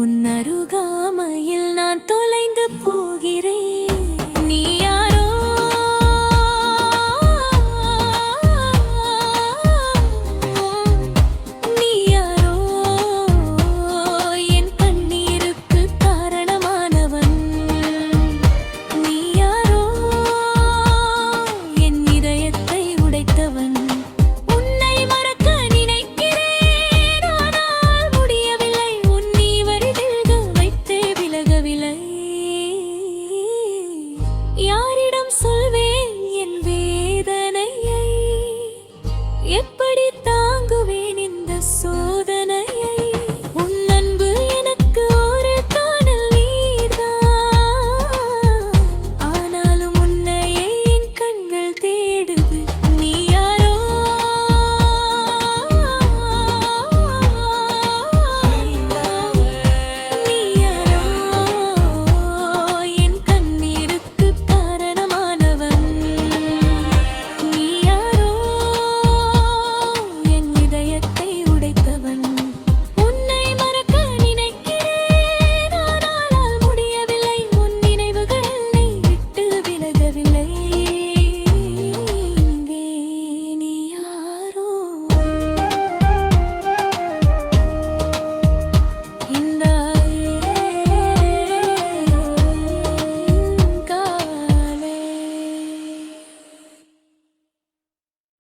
உன்னருகாமையில் நான் தொலைந்து போகிறேன்.